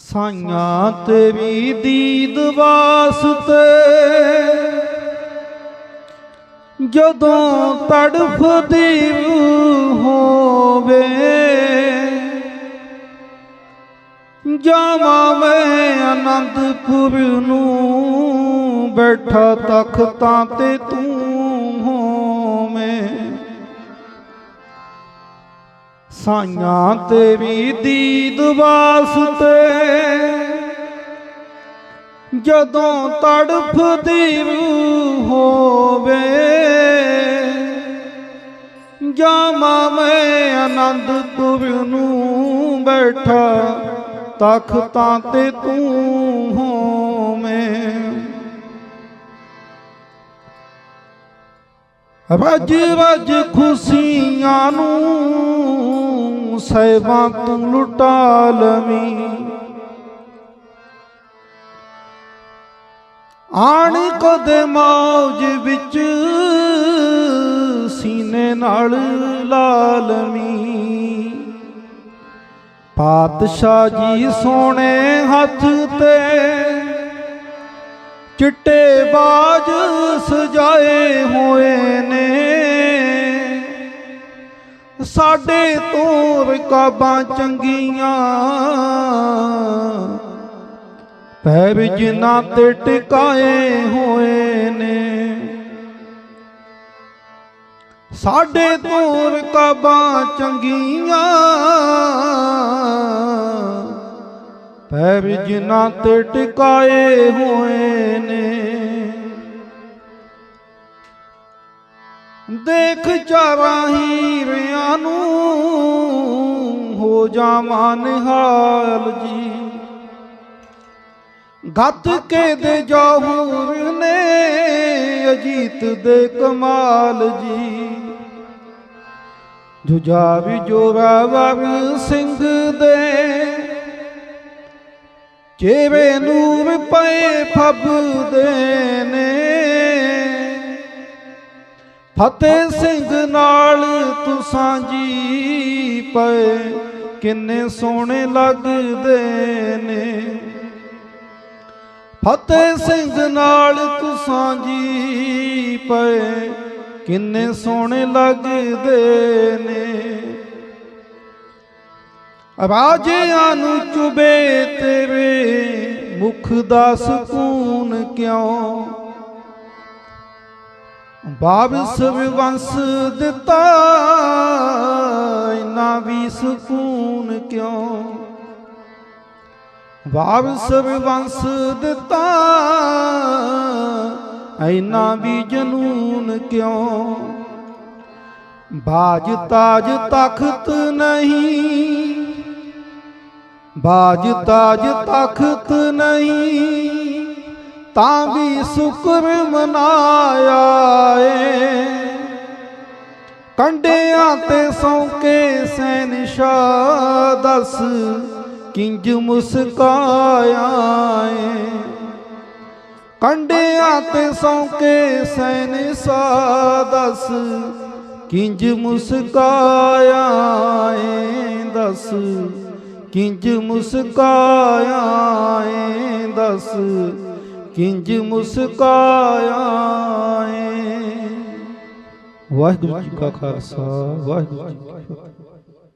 ਸਾਈਆਂ ਤੇਰੀ ਦੀਦ ਵਾਸਤੇ। ਜਦੋਂ ਤੜਫਦੀ ਰੂਹ ਹੋਵੇ, ਜਾਵਾਂ ਮੈਂ ਆਨੰਦਪੁਰ ਨੂੰ, ਬੈਠਾ ਤਖਤਾਂ ਤੇ ਤੂੰ ਸਾਈਆਂ ਤੇ ਤੇਰੀ ਦੀਦ ਵਾਸਤੇ। ਜਦੋਂ ਤੜਫਦੀ ਰੂਹ ਹੋਵੇ, ਜਾਵਾਂ ਮੈਂ ਆਨੰਦਪੁਰ ਨੂੰ ਬੈਠਾ, ਤਖਤਾਂ ਤੇ ਤੂੰ ਹੋਵੇਂ। ਰਜ ਰਜ ਖੁਸ਼ੀਆਂ ਨੂੰ ਸਹਿਬਾਂ ਤੂੰ ਲੁਟਾ ਲਵੀਂ। ਆਣ ਕਦੇ ਮੌਜ ਵਿੱਚ ਸੀਨੇ ਨਾਲ ਲਾਲਮੀ ਪਾਤਸ਼ਾਹ ਜੀ ਸੋਹਣੇ ਹੱਥ ਤੇ ਚਿੱਟੇ ਬਾਜ ਸਜਾਏ ਹੋਏ ਨੇ। ਸਾਡੇ ਤੋਂ ਰਕਾਬਾਂ ਚੰਗੀਆਂ, ਪੈਰ ਜਿਨ੍ਹਾਂ ਤੇ ਟਿਕਾਏ ਹੋਏ ਨੇ। ਸਾਡੇ ਤੋਂ ਰਕਾਬਾਂ ਚੰਗੀਆਂ ਪੈਰ ਜਿਨ੍ਹਾਂ ਤੇ ਟਿਕਾਏ ਹੋਏ ਨੇ। ਦੇਖ ਚਾਰਾਂ ਹੀਰਿਆਂ ਨੂੰ ਹੋ ਜਾਵਾਂ ਨਿਹਾਲ ਜੀ। ਗੱਤ ਕੇ ਦੇ ਜਹੂਰ ਨੇ ਅਜੀਤ ਦੇ ਕਮਾਲ ਜੀ। ਜੁਜਾ ਵੀ ਜੋਰਾਵਰ ਸਿੰਘ ਦੇ ਚੇਵੇ ਨੂਰ ਪਏ ਫੱਬਦੇ ਨੇ? ਫਤਿਹ ਸਿੰਘ ਨਾਲ ਤੁਸਾਂ ਜੀ ਪਏ, ਕਿੰਨੇ ਸੋਹਣੇ ਲੱਗਦੇ ਨੇ? ਫਤਿਹ ਸਿੰਘ ਨਾਲ ਤੁਸਾਂ ਜੀ ਪਏ, ਕਿੰਨੇ ਸੋਹਣੇ ਲੱਗਦੇ ਨੇ? ਰਾਜਿਆਂ ਨੂੰ ਚੁਬੇ ਤੇਰੇ ਮੁਖ ਦਾ ਸਕੂਨ ਕਿਉਂ? ਬਾਬਸ ਵਿਵੰਸ ਦਿੱਤਾ ਇਨਾ ਵੀ ਸਕੂਨ ਕਿਉਂ? ਵਾਰਸ ਵਿਵੰਸ ਦਿੱਤਾ ਐਨਾ ਵੀ ਜਨੂਨ ਕਿਉਂ? ਬਾਜ ਤਾਜ ਤਖਤ ਨਹੀਂ ਬਾਜ ਤਾਜ ਤਖਤ ਨਹੀਂ, ਤਾਂ ਵੀ ਸ਼ੁਕਰ ਮਨਾਇਆ ਏ ਕੰਡਿਆਂ ਤੇ ਸੌਕੇ ਸੈਨਸ਼ਾ, ਦਸ ਕਿੰਜ ਮੁਸਕਾਇਆ ਏ ਕੰਡਿਆਂ ਤੇ ਸੌਕੇ ਸੈਨ ਸਾਦਸ ਕਿੰਜ ਮੁਸਕਾਇਆ ਏ ਦਸ ਕਿੰਜ ਮੁਸਕਾਇਆ ਏ ਦਸ। ਕਿੰਜ ਮੁਸਕਾਇਆ ਵਾਹਿਗੁਰੂ ਜੀ ਕਾ ਖਾਲਸਾ ਵਾਹਿਗੁਰੂ ਜੀ ਕੀ ਫਤਿਹ।